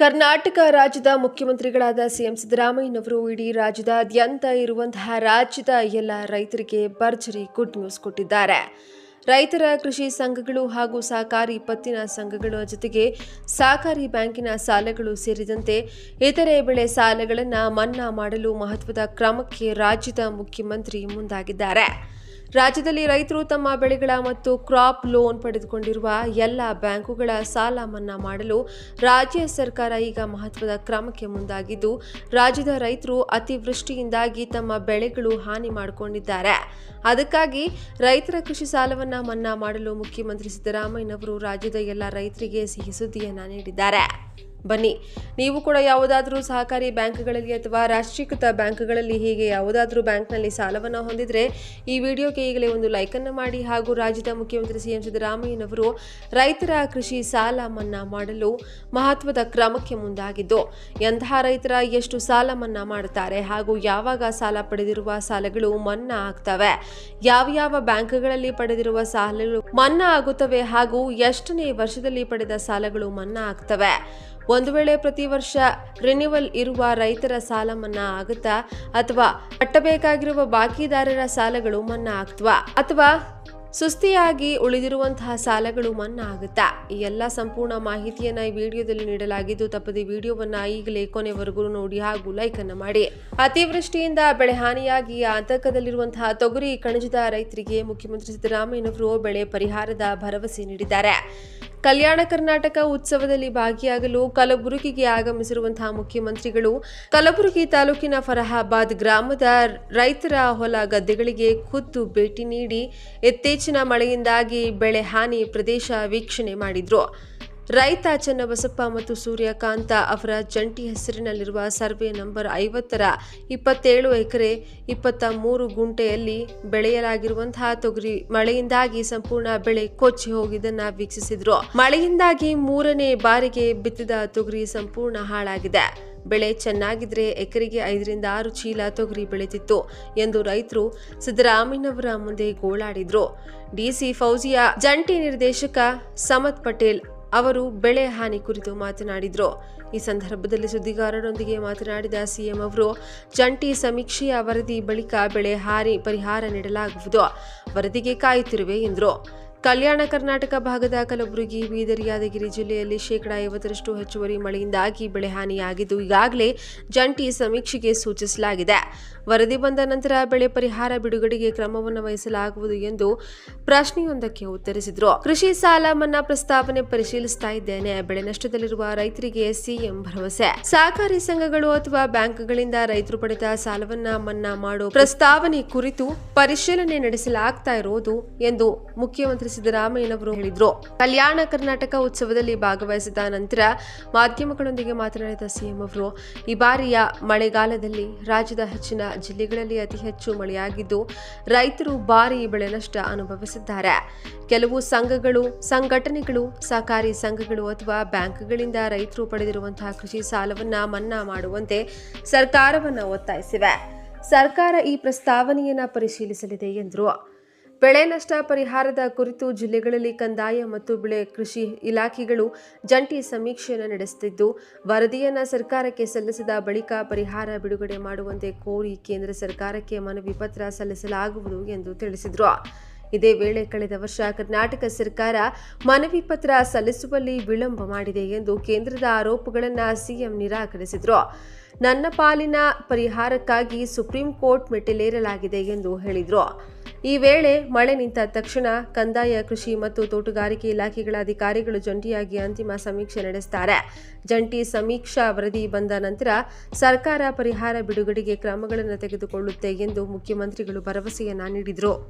ಕರ್ನಾಟಕ ರಾಜ್ಯದ ಮುಖ್ಯಮಂತ್ರಿಗಳಾದ ಸಿಎಂ ಸಿದ್ದರಾಮಯ್ಯನವರು ಇಡೀ ರಾಜ್ಯದಾದ್ಯಂತ ಇರುವಂತಹ ರಾಜ್ಯದ ಎಲ್ಲ ರೈತರಿಗೆ ಭರ್ಜರಿ ಗುಡ್ ನ್ಯೂಸ್ ಕೊಟ್ಟಿದ್ದಾರೆ. ರೈತರ ಕೃಷಿ ಸಂಘಗಳು ಹಾಗೂ ಸಹಕಾರಿ ಪತ್ತಿನ ಸಂಘಗಳ ಜೊತೆಗೆ ಸಹಕಾರಿ ಬ್ಯಾಂಕಿನ ಸಾಲಗಳು ಸೇರಿದಂತೆ ಇತರೆ ಬೆಳೆ ಸಾಲಗಳನ್ನು ಮನ್ನಾ ಮಾಡಲು ಮಹತ್ವದ ಕ್ರಮಕ್ಕೆ ರಾಜ್ಯದ ಮುಖ್ಯಮಂತ್ರಿ ಮುಂದಾಗಿದ್ದಾರೆ. ರಾಜ್ಯದಲ್ಲಿ ರೈತರು ತಮ್ಮ ಬೆಳೆಗಳ ಮತ್ತು ಕ್ರಾಪ್ ಲೋನ್ ಪಡೆದುಕೊಂಡಿರುವ ಎಲ್ಲ ಬ್ಯಾಂಕುಗಳ ಸಾಲ ಮನ್ನಾ ಮಾಡಲು ರಾಜ್ಯ ಸರ್ಕಾರ ಈಗ ಮಹತ್ವದ ಕ್ರಮಕ್ಕೆ ಮುಂದಾಗಿದ್ದು, ರಾಜ್ಯದ ರೈತರು ಅತಿವೃಷ್ಟಿಯಿಂದಾಗಿ ತಮ್ಮ ಬೆಳೆಗಳು ಹಾನಿ ಮಾಡಿಕೊಂಡಿದ್ದಾರೆ. ಅದಕ್ಕಾಗಿ ರೈತರ ಕೃಷಿ ಸಾಲವನ್ನು ಮನ್ನಾ ಮಾಡಲು ಮುಖ್ಯಮಂತ್ರಿ ಸಿದ್ದರಾಮಯ್ಯನವರು ರಾಜ್ಯದ ಎಲ್ಲ ರೈತರಿಗೆ ಸಿಹಿ ಸುದ್ದಿಯನ್ನು ನೀಡಿದ್ದಾರೆ. ಬನ್ನಿ. ನೀವು ಕೂಡ ಯಾವುದಾದ್ರೂ ಸಹಕಾರಿ ಬ್ಯಾಂಕ್ಗಳಲ್ಲಿ ಅಥವಾ ರಾಷ್ಟ್ರೀಕೃತ ಬ್ಯಾಂಕ್ಗಳಲ್ಲಿ ಹೀಗೆ ಯಾವುದಾದ್ರೂ ಬ್ಯಾಂಕ್ನಲ್ಲಿ ಸಾಲವನ್ನು ಹೊಂದಿದ್ರೆ ಈ ವಿಡಿಯೋಗೆ ಈಗಲೇ ಒಂದು ಲೈಕನ್ನು ಮಾಡಿ ಹಾಗೂ ರಾಜ್ಯದ ಮುಖ್ಯಮಂತ್ರಿ ಸಿಎಂ ಸಿದ್ದರಾಮಯ್ಯನವರು ರೈತರ ಕೃಷಿ ಸಾಲ ಮನ್ನಾ ಮಾಡಲು ಮಹತ್ವದ ಕ್ರಮಕ್ಕೆ ಮುಂದಾಗಿದ್ದು, ಎಂತಹ ರೈತರ ಎಷ್ಟು ಸಾಲ ಮನ್ನಾ ಮಾಡುತ್ತಾರೆ ಹಾಗೂ ಯಾವಾಗ ಸಾಲ ಪಡೆದಿರುವ ಸಾಲಗಳು ಮನ್ನಾ ಆಗ್ತವೆ? ಯಾವ ಯಾವ ಬ್ಯಾಂಕ್ಗಳಲ್ಲಿ ಪಡೆದಿರುವ ಸಾಲಗಳು ಮನ್ನಾ ಆಗುತ್ತವೆ ಹಾಗೂ ಎಷ್ಟನೇ ವರ್ಷದಲ್ಲಿ ಪಡೆದ ಸಾಲಗಳು ಮನ್ನಾ ಆಗ್ತವೆ? ಒಂದು ವೇಳೆ ಪ್ರತಿ ವರ್ಷ ರಿನ್ಯೂವಲ್ ಇರುವ ರೈತರ ಸಾಲ ಮನ್ನಾ ಆಗುತ್ತಾ? ಅಥವಾ ಕಟ್ಟಬೇಕಾಗಿರುವ ಬಾಕಿದಾರರ ಸಾಲಗಳು ಮನ್ನಾ ಆಗ್ತವಾ? ಅಥವಾ ಸುಸ್ತಿಯಾಗಿ ಉಳಿದಿರುವಂತಹ ಸಾಲಗಳು ಮನ್ನಾ ಆಗುತ್ತಾ? ಈ ಎಲ್ಲ ಸಂಪೂರ್ಣ ಮಾಹಿತಿಯನ್ನ ಈ ವಿಡಿಯೋದಲ್ಲಿ ನೀಡಲಾಗಿದ್ದು, ತಪ್ಪದೆ ವಿಡಿಯೋವನ್ನ ಈಗಲೇ ಕೊನೆವರೆಗೂ ನೋಡಿ ಹಾಗೂ ಲೈಕ್ ಅನ್ನು ಮಾಡಿ. ಅತಿವೃಷ್ಟಿಯಿಂದ ಬೆಳೆ ಹಾನಿಯಾಗಿ ಆತಂಕದಲ್ಲಿರುವಂತಹ ತೊಗರಿ ಕಣಜದ ರೈತರಿಗೆ ಮುಖ್ಯಮಂತ್ರಿ ಸಿದ್ದರಾಮಯ್ಯನವರು ಬೆಳೆ ಪರಿಹಾರದ ಭರವಸೆ ನೀಡಿದ್ದಾರೆ. ಕಲ್ಯಾಣ ಕರ್ನಾಟಕ ಉತ್ಸವದಲ್ಲಿ ಭಾಗಿಯಾಗಲು ಕಲಬುರಗಿಗೆ ಆಗಮಿಸಿರುವಂತಹ ಮುಖ್ಯಮಂತ್ರಿಗಳು, ಕಲಬುರಗಿ ತಾಲೂಕಿನ ಫರಹಾಬಾದ್ ಗ್ರಾಮದ ರೈತರ ಹೊಲ ಗದ್ದೆಗಳಿಗೆ ಖುದ್ದು ಭೇಟಿ ನೀಡಿ ಇತ್ತೀಚಿನ ಮಳೆಯಿಂದಾಗಿ ಬೆಳೆ ಹಾನಿ ಪ್ರದೇಶ ವೀಕ್ಷಣೆ ಮಾಡಿದ್ರು. ರೈತ ಚನ್ನಬಸಪ್ಪ ಮತ್ತು ಸೂರ್ಯಕಾಂತ ಅವರ ಜಂಟಿ ಹೆಸರಿನಲ್ಲಿರುವ ಸರ್ವೆ ನಂಬರ್ ಐವತ್ತರ ಇಪ್ಪತ್ತೇಳು ಎಕರೆ ಇಪ್ಪತ್ತ ಮೂರು ಗುಂಟೆಯಲ್ಲಿ ಬೆಳೆಯಲಾಗಿರುವಂತಹ ತೊಗರಿ ಮಳೆಯಿಂದಾಗಿ ಸಂಪೂರ್ಣ ಬೆಳೆ ಕೊಚ್ಚಿ ಹೋಗಿದ್ದನ್ನ ವೀಕ್ಷಿಸಿದ್ರು. ಮಳೆಯಿಂದಾಗಿ ಮೂರನೇ ಬಾರಿಗೆ ಬಿತ್ತಿದ ತೊಗರಿ ಸಂಪೂರ್ಣ ಹಾಳಾಗಿದೆ. ಬೆಳೆ ಚೆನ್ನಾಗಿದ್ರೆ ಎಕರೆಗೆ ಐದರಿಂದ ಆರು ಚೀಲ ತೊಗರಿ ಬೆಳೆದಿತ್ತು ಎಂದು ರೈತರು ಸಿದ್ದರಾಮಯ್ಯನವರ ಮುಂದೆ ಗೋಳಾಡಿದ್ರು. ಡಿಸಿ ಫೌಜಿಯ ಜಂಟಿ ನಿರ್ದೇಶಕ ಸಮತ್ ಪಟೇಲ್ ಅವರು ಬೆಳೆ ಹಾನಿ ಕುರಿತು ಮಾತನಾಡಿದರು. ಈ ಸಂದರ್ಭದಲ್ಲಿ ಸುದ್ದಿಗಾರರೊಂದಿಗೆ ಮಾತನಾಡಿದ ಸಿಎಂ ಅವರು, ಜಂಟಿ ಸಮೀಕ್ಷೆಯ ವರದಿ ಬಳಿಕ ಬೆಳೆ ಹಾನಿ ಪರಿಹಾರ ನೀಡಲಾಗುವುದು, ವರದಿಗೆ ಕಾಯುತ್ತಿರುವೆ ಎಂದರು. ಕಲ್ಯಾಣ ಕರ್ನಾಟಕ ಭಾಗದ ಕಲಬುರಗಿ, ಬೀದರ್, ಯಾದಗಿರಿ ಜಿಲ್ಲೆಯಲ್ಲಿ ಶೇಕಡಾ ಐವತ್ತರಷ್ಟು ಹೆಚ್ಚುವರಿ ಮಳೆಯಿಂದಾಗಿ ಬೆಳೆ ಹಾನಿಯಾಗಿದ್ದು ಈಗಾಗಲೇ ಜಂಟಿ ಸಮೀಕ್ಷೆಗೆ ಸೂಚಿಸಲಾಗಿದೆ. ವರದಿ ಬಂದ ನಂತರ ಬೆಳೆ ಪರಿಹಾರ ಬಿಡುಗಡೆಗೆ ಕ್ರಮವನ್ನು ವಹಿಸಲಾಗುವುದು ಎಂದು ಪ್ರಶ್ನೆಯೊಂದಕ್ಕೆ ಉತ್ತರಿಸಿದರು. ಕೃಷಿ ಸಾಲ ಮನ್ನಾ ಪ್ರಸ್ತಾವನೆ ಪರಿಶೀಲಿಸ್ತಾ ಇದ್ದೇನೆ. ಬೆಳೆ ನಷ್ಟದಲ್ಲಿರುವ ರೈತರಿಗೆ ಸಿಎಂ ಭರವಸೆ. ಸಹಕಾರಿ ಸಂಘಗಳು ಅಥವಾ ಬ್ಯಾಂಕ್ಗಳಿಂದ ರೈತರು ಪಡೆದ ಸಾಲವನ್ನ ಮನ್ನಾ ಮಾಡುವ ಪ್ರಸ್ತಾವನೆ ಕುರಿತು ಪರಿಶೀಲನೆ ನಡೆಸಲಾಗ್ತಾ ಇರುವುದು ಎಂದು ಮುಖ್ಯಮಂತ್ರಿ ಸಿದ್ದರಾಮಯ್ಯನವರು ಹೇಳಿದ್ರು. ಕಲ್ಯಾಣ ಕರ್ನಾಟಕ ಉತ್ಸವದಲ್ಲಿ ಭಾಗವಹಿಸಿದ ನಂತರ ಮಾಧ್ಯಮಗಳೊಂದಿಗೆ ಮಾತನಾಡಿದ ಸಿಎಂ ಅವರು, ಈ ಬಾರಿಯ ಮಳೆಗಾಲದಲ್ಲಿ ರಾಜ್ಯದ ಹೆಚ್ಚಿನ ಜಿಲ್ಲೆಗಳಲ್ಲಿ ಅತಿ ಹೆಚ್ಚು ಮಳೆಯಾಗಿದ್ದು, ರೈತರು ಭಾರಿ ಬೆಳೆ ನಷ್ಟ ಅನುಭವಿಸಿದ್ದಾರೆ. ಕೆಲವು ಸಂಘಗಳು, ಸಂಘಟನೆಗಳು, ಸಹಕಾರಿ ಸಂಘಗಳು ಅಥವಾ ಬ್ಯಾಂಕ್ಗಳಿಂದ ರೈತರು ಪಡೆದಿರುವಂತಹ ಕೃಷಿ ಸಾಲವನ್ನ ಮನ್ನಾ ಮಾಡುವಂತೆ ಸರ್ಕಾರವನ್ನ ಒತ್ತಾಯಿಸಿವೆ. ಸರ್ಕಾರ ಈ ಪ್ರಸ್ತಾವನೆಯನ್ನ ಪರಿಶೀಲಿಸಲಿದೆ ಎಂದರು. ಬೆಳೆ ನಷ್ಟ ಪರಿಹಾರದ ಕುರಿತು ಜಿಲ್ಲೆಗಳಲ್ಲಿ ಕಂದಾಯ ಮತ್ತು ಬೆಳೆ ಕೃಷಿ ಇಲಾಖೆಗಳು ಜಂಟಿ ಸಮೀಕ್ಷೆಯನ್ನು ನಡೆಸುತ್ತಿದ್ದು, ವರದಿಯನ್ನು ಸರ್ಕಾರಕ್ಕೆ ಸಲ್ಲಿಸಿದ ಬಳಿಕ ಪರಿಹಾರ ಬಿಡುಗಡೆ ಮಾಡುವಂತೆ ಕೋರಿ ಕೇಂದ್ರ ಸರ್ಕಾರಕ್ಕೆ ಮನವಿ ಪತ್ರ ಸಲ್ಲಿಸಲಾಗುವುದು ಎಂದು ತಿಳಿಸಿದರು. ಇದೇ ವೇಳೆ ಕಳೆದ ವರ್ಷ ಕರ್ನಾಟಕ ಸರ್ಕಾರ ಮನವಿ ಪತ್ರ ಸಲ್ಲಿಸುವಲ್ಲಿ ವಿಳಂಬ ಮಾಡಿದೆ ಎಂದು ಕೇಂದ್ರದ ಆರೋಪಗಳನ್ನು ಸಿಎಂ ನಿರಾಕರಿಸಿದರು. ನನ್ನ ಪಾಲಿನ ಪರಿಹಾರಕ್ಕಾಗಿ ಸುಪ್ರೀಂ ಕೋರ್ಟ್ ಮೆಟ್ಟಿಲೇರಲಾಗಿದೆ ಎಂದು ಹೇಳಿದರು. ಈ ವೇಳೆ ಮಳೆ ನಿಂತ ತಕ್ಷಣ ಕಂದಾಯ, ಕೃಷಿ ಮತ್ತು ತೋಟಗಾರಿಕೆ ಇಲಾಖೆಗಳ ಅಧಿಕಾರಿಗಳು ಜಂಟಿಯಾಗಿ ಅಂತಿಮ ಸಮೀಕ್ಷೆ ನಡೆಸುತ್ತಾರೆ ಜಂಟಿ ಸಮೀಕ್ಷಾ ವರದಿ ಬಂದ ನಂತರ ಸರ್ಕಾರ ಪರಿಹಾರ ಬಿಡುಗಡೆಗೆ ಕ್ರಮಗಳನ್ನು ತೆಗೆದುಕೊಳ್ಳುತ್ತೆ ಎಂದು ಮುಖ್ಯಮಂತ್ರಿಗಳು ಭರವಸೆಯನ್ನ ನೀಡಿದರು.